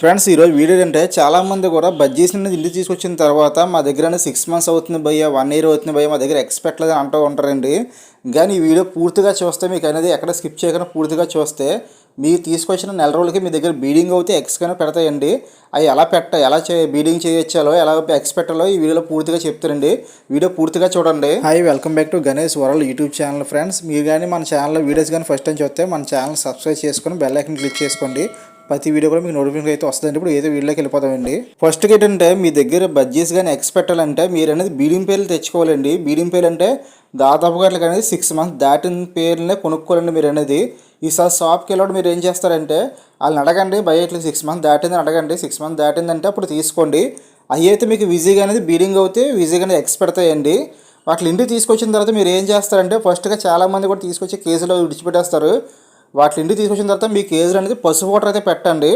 Friends ఈరోజు video అంటే చాలామంది కూడా బజ్జీస్ అనేది ఇంటికి తీసుకొచ్చిన తర్వాత మా దగ్గర సిక్స్ మంత్స్ అవుతుంది భయ్య వన్ ఇయర్ అవుతుంది భయ్య మా దగ్గర ఎక్స్పెక్ట్ లేదని అంటూ ఉంటారండి. కానీ ఈ వీడియో పూర్తిగా చూస్తే మీకు అనేది ఎక్కడ స్కిప్ చేయకుండా పూర్తిగా చూస్తే మీరు తీసుకొచ్చిన నెల రోజులకి మీ దగ్గర బీడింగ్ అవుతే ఎక్స్ కానీ పెడతాయండి. అవి ఎలా పెట్ట ఎలా చే బీడింగ్ చేయొచ్చాలో ఎలా ఎక్స్ పెట్టాలో ఈ వీడియోలో పూర్తిగా చెప్తారండి. వీడియో పూర్తిగా చూడండి. Hi welcome back to Ganesh world YouTube channel friends మీరు కానీ మన ఛానల్లో వీడియోస్ కానీ ఫస్ట్ టైం చూస్తే మన ఛానల్ సబ్స్క్రైబ్ చేసుకొని బెల్ ఐకన్ క్లిక్ చేసుకోండి. ప్రతి వీడియో కూడా మీకు నోటిఫికేషన్ అయితే వస్తుందండి ఇప్పుడు ఏదో వీడియోకి వెళ్ళిపోతామండి. ఫస్ట్ ఏంటంటే మీ దగ్గర బడ్జెస్ కానీ ఎక్స్ పెట్టాలంటే మీరు అనేది బీడింగ్ పేర్లు తెచ్చుకోవాలండి. బీడింగ్ పేర్లు అంటే దాదాపుగా అట్లా అనేది సిక్స్ మంత్స్ దాటిన పేర్లనే కొనుక్కోవాలండి మీరు అనేది ఈసారి షాప్కి వెళ్ళడం మీరు ఏం చేస్తారంటే వాళ్ళని అడగండి బయ ఇట్లా సిక్స్ మంత్స్ దాటిందని అడగండి సిక్స్ మంత్స్ దాటిందంటే అప్పుడు తీసుకోండి. అవి అయితే మీకు విజీగా అనేది బీడింగ్ అవుతే విజీగా అనేది ఎక్స్ పెడతాయండి. వాటి ఇంటికి తీసుకొచ్చిన తర్వాత మీరు ఏం చేస్తారంటే ఫస్ట్గా చాలామంది కూడా తీసుకొచ్చి కేసులో విడిచిపెట్టేస్తారు. వాటి ఇంటికి తీసుకొచ్చిన తర్వాత మీ కేజీలు అనేది పసుపు వాటర్ అయితే పెట్టండి.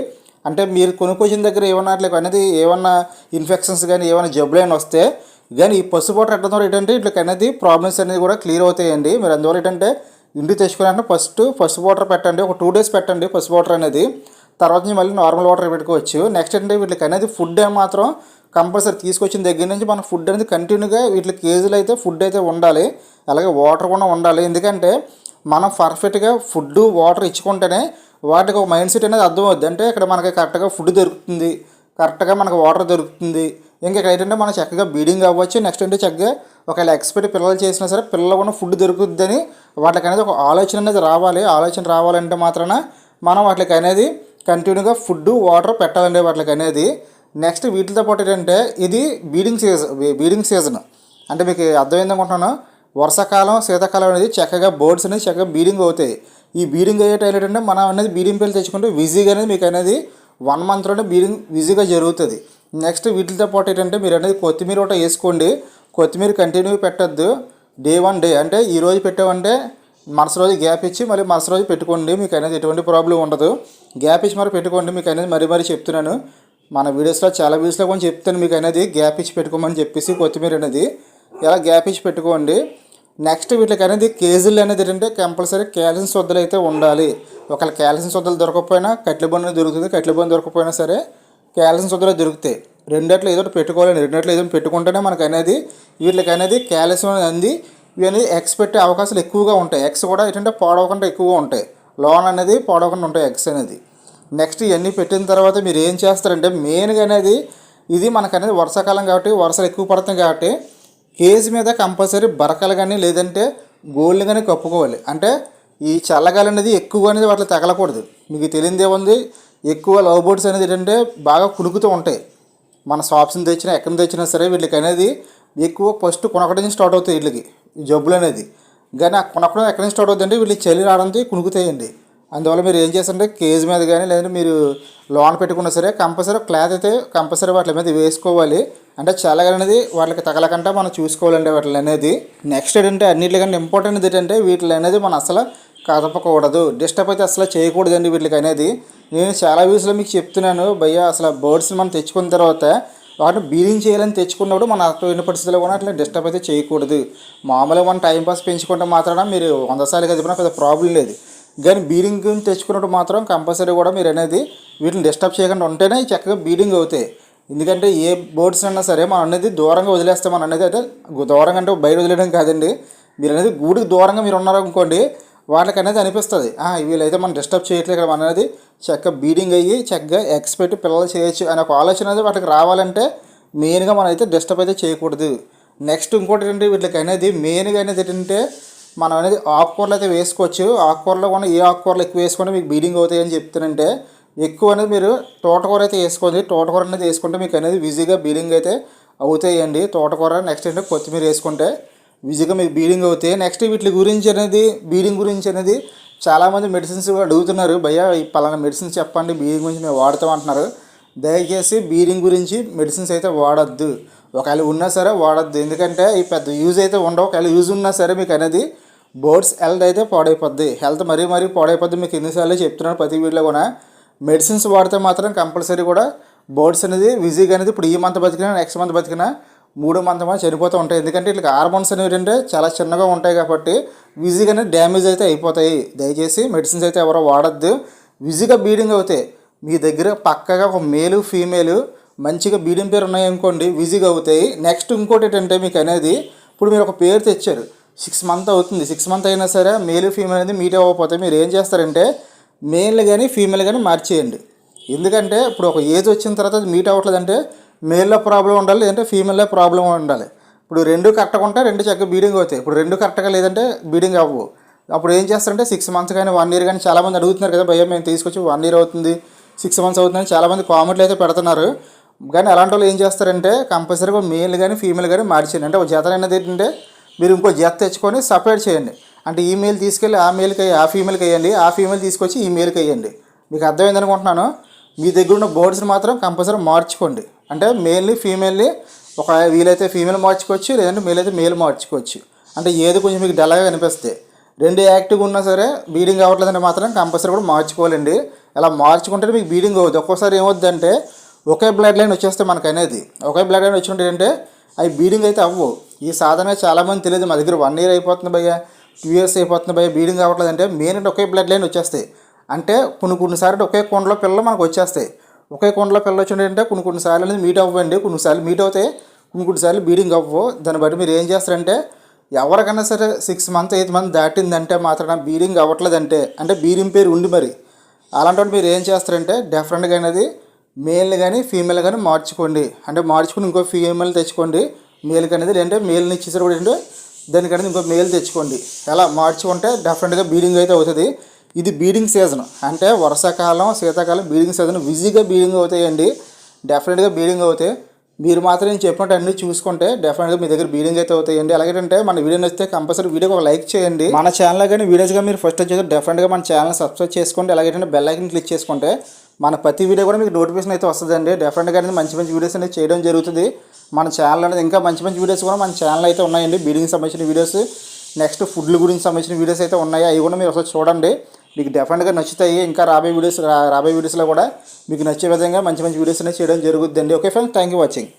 అంటే మీరు కొనుక్కొచ్చిన దగ్గర ఏమన్నా అట్లా అనేది ఏమన్నా ఇన్ఫెక్షన్స్ కానీ ఏమైనా జబ్బులు అయినా వస్తే కానీ ఈ పసుపు వాటర్ పెట్టడం ద్వారా ఏంటంటే ఇట్లా అనేది ప్రాబ్లమ్స్ అనేది కూడా క్లియర్ అవుతాయండి. మీరు అందువల్ల ఏంటంటే ఇంటికి తెచ్చుకున్నాక ఫస్ట్ పసుపు వాటర్ పెట్టండి. ఒక టూ డేస్ పెట్టండి పసుపు వాటర్ అనేది. తర్వాత నుంచి మళ్ళీ నార్మల్ వాటర్ పెట్టుకోవచ్చు. నెక్స్ట్ అంటే వీటికి అనేది ఫుడ్ మాత్రం కంపల్సరీ తీసుకొచ్చిన దగ్గర నుంచి మనం ఫుడ్ అనేది కంటిన్యూగా వీటి కేజీలు అయితే ఫుడ్ అయితే ఉండాలి. అలాగే వాటర్ కూడా ఉండాలి. ఎందుకంటే మనం పర్ఫెక్ట్గా ఫుడ్ వాటర్ ఇచ్చుకుంటేనే వాటికి ఒక మైండ్ సెట్ అనేది అర్థమవుద్ది. అంటే ఇక్కడ మనకి కరెక్ట్గా ఫుడ్ దొరుకుతుంది కరెక్ట్గా మనకు వాటర్ దొరుకుతుంది. ఇంకా ఇక్కడ ఏంటంటే మనం చక్కగా బీడింగ్ అవ్వచ్చు. నెక్స్ట్ అంటే చక్కగా ఒకవేళ ఎక్స్పెక్ట్ పిల్లలు చేసినా సరే పిల్లలు కూడా ఫుడ్ దొరుకుతుందని వాటికి అనేది ఒక ఆలోచన అనేది రావాలి. ఆలోచన రావాలంటే మాత్రాన మనం వాటికి అనేది కంటిన్యూగా ఫుడ్ వాటర్ పెట్టాలండి వాటికి అనేది. నెక్స్ట్ వీటితో పాటు ఏంటంటే ఇది బీడింగ్ సీజన్ బీడింగ్ సీజన్ అంటే మీకు అర్థమైంది అనుకుంటున్నాను? వర్షాకాలం శీతాకాలం అనేది చక్కగా బోర్డ్స్ అనేది చక్కగా బీడింగ్ అవుతాయి. ఈ బీడింగ్ అయ్యే టైం ఏంటంటే మనం అనేది బీడింగ్ పిల్లలు తెచ్చుకుంటే విజీగా అనేది మీకు అనేది వన్ మంత్లోనే బీడింగ్ విజీగా జరుగుతుంది. నెక్స్ట్ వీటితో పాటు ఏంటంటే మీరు అనేది కొత్తిమీర ఒకటి వేసుకోండి. కొత్తిమీర కంటిన్యూ పెట్టద్దు. డే వన్ డే అంటే ఈ రోజు పెట్టామంటే మరుస రోజు గ్యాప్ ఇచ్చి మళ్ళీ మరుస రోజు పెట్టుకోండి. మీకు అనేది ఎటువంటి ప్రాబ్లం ఉండదు. గ్యాప్ ఇచ్చి మరి పెట్టుకోండి. మీకు అనేది మరీ మరీ చెప్తున్నాను. మన వీడియోస్లో చాలా వీడియోస్లో కూడా చెప్తాను. మీకు అనేది గ్యాప్ ఇచ్చి పెట్టుకోమని చెప్పేసి కొత్తిమీర అనేది. ఇలా గ్యాప్ ఇచ్చి పెట్టుకోండి. నెక్స్ట్ వీటికి అనేది కేజీలు అనేది ఏంటంటే కంపల్సరీ క్యాల్సియం శుద్ధలు అయితే ఉండాలి. ఒకవేళ క్యాల్సియం శుద్ధలు దొరకకపోయినా కట్ల బొన్న దొరుకుతుంది కట్ల బొన్న దొరకకపోయినా సరే క్యాల్సియం శుద్ధలు దొరుకుతాయి. రెండట్లు ఏదో ఒకటి రెండట్లు ఏదో పెట్టుకుంటేనే మనకు అనేది వీటికి అనేది క్యాల్సియం అనేది అంది. ఇవి అనేది ఎగ్స్ పెట్టే అవకాశాలు ఎక్కువగా ఉంటాయి. ఎగ్స్ కూడా ఏంటంటే పాడవకుండా ఎక్కువగా ఉంటాయి. లోన్ అనేది పాడవకుండా ఉంటాయి ఎగ్స్ అనేది. నెక్స్ట్ ఇవన్నీ పెట్టిన తర్వాత మీరు ఏం చేస్తారంటే మెయిన్గా అనేది ఇది మనకు అనేది వర్షాకాలం కాబట్టి వర్షాలు ఎక్కువ పడుతుంది కాబట్టి కేజీ మీద కంపల్సరీ బరకలు కానీ లేదంటే గోల్డ్ని కానీ కప్పుకోవాలి. అంటే ఈ చల్లగాలి అనేది ఎక్కువ అనేది వాటిలో తగలకూడదు. మీకు తెలియదు ఏముంది ఎక్కువ లవ్ బోర్డ్స్ అనేది ఏంటంటే బాగా కునుకుతూ ఉంటాయి. మన షాప్స్ని తెచ్చినా ఎక్కడి నుంచి తెచ్చినా సరే వీళ్ళకి అనేది ఎక్కువ ఫస్ట్ కొనకడం స్టార్ట్ అవుతాయి వీళ్ళకి జబ్బులు అనేది. కానీ ఆ కొనకడం ఎక్కడి నుంచి స్టార్ట్ అవుతుందంటే వీళ్ళకి చలి రావడంతో కునుకుతాయండి. అందువల్ల మీరు ఏం చేస్తారంటే కేజ్ మీద కానీ లేదంటే మీరు లోన్ పెట్టుకున్నా సరే కంపల్సరీ క్లాత్ అయితే కంపల్సరీ వాటి మీద వేసుకోవాలి. అంటే చల్లగా అనేది వాటికి తగలకుండా మనం చూసుకోవాలండి వాటి అనేది. నెక్స్ట్ ఏంటంటే అన్నిటికంటే ఇంపార్టెంట్ ఏంటంటే వీటిలో అనేది మనం అసలు కదపకూడదు. డిస్టర్బ్ అయితే అసలు చేయకూడదండి వీటికి అనేది. నేను చాలా వ్యూస్లో మీకు చెప్తున్నాను భయ్య అసలు బర్డ్స్ని మనం తెచ్చుకున్న తర్వాత వాటిని బీలింగ్ చేయాలని తెచ్చుకున్నప్పుడు మన అటువంటి పరిస్థితుల్లో కూడా అట్లా డిస్టర్బ్ అయితే చేయకూడదు. మామూలుగా మనం టైం పాస్ పెంచుకుంటే మాత్రమే మీరు వంద సార్లు కదిపినా పెద్ద ప్రాబ్లం లేదు. కానీ బీలింగ్ తెచ్చుకున్నప్పుడు మాత్రం కంపల్సరీ కూడా మీరు అనేది వీటిని డిస్టర్బ్ చేయకుండా ఉంటేనే చక్కగా బీడింగ్ అవుతాయి. ఎందుకంటే ఏ బర్డ్స్ అయినా సరే మనం అనేది దూరంగా వదిలేస్తాం మనం అనేది అయితే దూరంగా అంటే బయట వదిలేయడం కాదండి. మీరు అనేది గూడికి దూరంగా మీరు ఉన్నారనుకోండి వాళ్ళకి అనేది అనిపిస్తుంది. వీళ్ళైతే మనం డిస్టర్బ్ చేయట్లేదు కదా మనం అనేది చక్కగా బీడింగ్ అయ్యి చక్కగా ఎగ్స్ పెట్టి పిల్లలు చేయొచ్చు అనే ఒక ఆలోచన అనేది వాటికి రావాలంటే మెయిన్గా మనం అయితే డిస్టర్బ్ అయితే చేయకూడదు. నెక్స్ట్ ఇంకోటి ఏంటంటే వీటికి అనేది మెయిన్గా అనేది ఏంటంటే మనం అనేది ఆకుకూరలు అయితే వేసుకోవచ్చు. ఆకుకూరలో కూడా ఏ ఆకుకూరలు ఎక్కువ వేసుకుంటే మీకు బీడింగ్ అవుతాయి అని చెప్తానంటే ఎక్కువ అనేది మీరు తోటకూర అయితే వేసుకోండి. తోటకూర అనేది వేసుకుంటే మీకు అనేది ఈజీగా బీలింగ్ అయితే అవుతాయండి. తోటకూర నెక్స్ట్ ఏంటంటే కొత్తిమీర వేసుకుంటే ఈజీగా మీకు బీలింగ్ అవుతాయి. నెక్స్ట్ వీటి గురించి అనేది బీడింగ్ గురించి అనేది చాలామంది మెడిసిన్స్ అడుగుతున్నారు. భయ్య ఈ పలానా మెడిసిన్స్ చెప్పండి బీడింగ్ గురించి మేము వాడతాం అంటున్నారు. దయచేసి బీలింగ్ గురించి మెడిసిన్స్ అయితే వాడద్దు. ఒకవేళ ఉన్నా సరే వాడద్దు. ఎందుకంటే ఈ పెద్ద యూజ్ అయితే ఉండవు. ఒకవేళ యూజ్ ఉన్నా సరే మీకు అనేది బోర్డ్స్ హెల్త్ అయితే పాడైపోద్ది. హెల్త్ మరీ మరీ పాడైపోద్ది. మీకు ఎన్నిసార్లు చెప్తున్నాను ప్రతి వీడియోలో కూడా. మెడిసిన్స్ వాడితే మాత్రం కంపల్సరీ కూడా బోర్డ్స్ అనేది విజీగా అనేది ఇప్పుడు ఈ మంత్ బతికినా నెక్స్ట్ మంత్ బతికినా మూడు మంత్ మంది చనిపోతూ ఉంటాయి. ఎందుకంటే ఇట్లా హార్మోన్స్ అనేవి ఏంటంటే చాలా చిన్నగా ఉంటాయి కాబట్టి విజీగానే డ్యామేజ్ అయితే అయిపోతాయి. దయచేసి మెడిసిన్స్ అయితే ఎవరో వాడద్దు. విజీగా బీడింగ్ అవుతాయి మీ దగ్గర పక్కగా ఒక మేలు ఫీమేలు మంచిగా బీడింగ్ పేరు ఉన్నాయనుకోండి విజీగా అవుతాయి. నెక్స్ట్ ఇంకోటి ఏంటంటే మీకు అనేది ఇప్పుడు మీరు ఒక పేరు తెచ్చారు. సిక్స్ మంత్ అవుతుంది. సిక్స్ మంత్ అయినా సరే మేలు ఫీమేల్ అనేది మీట్ అవ్వకపోతే మీరు ఏం చేస్తారంటే మేల్ కానీ ఫీమేల్ కానీ మార్చేయండి. ఎందుకంటే ఇప్పుడు ఒక ఏజ్ వచ్చిన తర్వాత అది మీట్ అవ్వట్లేదంటే మేల్లో ప్రాబ్లం ఉండాలి లేదంటే ఫీమేల్లో ప్రాబ్లం ఉండాలి. ఇప్పుడు రెండు కరెక్ట్గా ఉంటే రెండు చక్కగా బీడింగ్ అవుతాయి. ఇప్పుడు రెండు కరెక్ట్గా లేదంటే బీడింగ్ అవ్వవు. అప్పుడు ఏం చేస్తారంటే సిక్స్ మంత్స్ కానీ వన్ ఇయర్ కానీ చాలామంది అడుగుతున్నారు కదా భయ్య మేము తీసుకొచ్చి వన్ ఇయర్ అవుతుంది సిక్స్ మంత్స్ అవుతుందని చాలామంది కామెంట్లు అయితే పెడుతున్నారు. కానీ అలాంటి వాళ్ళు ఏం చేస్తారంటే కంపల్సరీగా మేల్ కానీ ఫీమేల్ కానీ మార్చేయండి. అంటే ఒక జత అనేది ఏంటంటే మీరు ఇంకో జత తెచ్చుకొని సపరేట్ చేయండి. అంటే ఈ తీసుకెళ్ళి ఆ మెయిల్కి ఆ ఫీమేల్కి వేయండి ఆ ఫీమేల్ తీసుకొచ్చి ఈ మెయిల్కి వేయండి. మీకు అర్థమైంది అనుకుంటున్నాను మీ దగ్గర ఉన్న బోర్డ్స్ని మాత్రం కంపల్సరీ మార్చుకోండి. అంటే మెయిల్ని ఫీమేల్ని ఒక వీలైతే ఫీమేల్ మార్చుకోవచ్చు లేదంటే మెయిల్ అయితే మేల్ మార్చుకోవచ్చు. అంటే ఏది కొంచెం మీకు డల్గా కనిపిస్తే. రెండు యాక్టివ్గా ఉన్నా సరే బీడింగ్ అవ్వట్లేదంటే మాత్రం కంపల్సరీ కూడా మార్చుకోవాలండి. అలా మార్చుకుంటే మీకు బీడింగ్ అవుతుంది ఒక్కోసారి ఏమవుద్దంటే ఒకే బ్లడ్ లైన్ వచ్చేస్తే మనకు అనేది ఒకే బ్లడ్ లైన్ వచ్చినట్టు ఏంటంటే అవి బీడింగ్ అయితే అవ్వవు. ఈ సాధన చాలామంది తెలియదు. మా దగ్గర వన్ ఇయర్ అయిపోతుంది భయ్యా. టూ ఇయర్స్ అయిపోతుంది భయ బీడింగ్ అవ్వట్లేదు అంటే మెయిన్ అంటే ఒకే బ్లడ్ లైన్ వచ్చేస్తాయి. అంటే కొన్ని కొన్నిసార్లు ఒకే కొండలో పిల్లలు మనకు వచ్చేస్తాయి. ఒకే కొండలో పిల్లలు వచ్చినట్టు అంటే కొన్ని కొన్నిసార్లు అనేది మీట్ అవ్వండి కొన్నిసార్లు మీట్ అవుతాయి కొన్ని కొన్నిసార్లు బీడింగ్ అవ్వవు. దాన్ని బట్టి మీరు ఏం చేస్తారంటే ఎవరికైనా సరే సిక్స్ మంత్ ఎయిత్ మంత్ దాటిందంటే మాత్రం బీడింగ్ అవ్వట్లేదంటే అంటే బీడింగ్ పేరు ఉండి మరి. అలాంటి మీరు ఏం చేస్తారంటే డెఫరెంట్గా అనేది మేల్ కానీ ఫీమేల్ కానీ మార్చుకోండి. అంటే మార్చుకుని ఇంకో ఫీమేల్ తెచ్చుకోండి. మేల్కి అనేది లేదంటే మేల్ని ఇచ్చేసారు కూడా ఏంటంటే దానికంటే ఇంకో మేల్ తెచ్చుకోండి. ఎలా? మార్చుకుంటే డెఫినెట్గా బీడింగ్ అయితే అవుతుంది. ఇది బీడింగ్ సీజన్ అంటే వర్షాకాలం శీతాకాలం బీడింగ్ సీజన్ బిజీగా బీడింగ్ అవుతాయండి. డెఫినెట్గా బీడింగ్ అవుతాయి. మీరు మాత్రం నేను చెప్పినట్టు అన్ని చూసుకుంటే డెఫినెట్గా మీ దగ్గర బీడింగ్ అయితే అవుతాయండి. అలాగేంటే మన వీడియో నచ్చితే కంపల్సరీ వీడియోకి ఒక లైక్ చేయండి. మన ఛానల్ కానీ వీడియోస్గా మీరు ఫస్ట్ వచ్చేసి డెఫినెట్గా మన ఛానల్ సబ్స్క్రైబ్ చేసుకోండి. అలాగేంటే బెల్ ఐకన్ క్లిక్ చేసుకుంటే మన ప్రతి వీడియో కూడా మీకు నోటిఫికేషన్ అయితే వస్తుందండి. డెఫినెట్గా అనేది మంచి మంచి వీడియోస్ అనేది చేయడం జరుగుతుంది. మన ఛానల్ అనేది ఇంకా మంచి మంచి వీడియోస్ కూడా మన ఛానల్ అయితే ఉన్నాయండి. బీడింగ్ సంబంధించిన వీడియోస్ నెక్స్ట్ ఫుడ్ల గురించి సంబంధించిన వీడియోస్ అయితే ఉన్నాయి. అవి కూడా మీరు ఒకసారి చూడండి. మీకు డెఫినెట్గా నచ్చుతాయి. ఇంకా రాబోయే వీడియోస్ రాబోయే వీడియోస్లో కూడా మీకు నచ్చే విధంగా మంచి మంచి వీడియోస్ అనేవి చేయడం జరుగుతుందండి okay friends thank you watching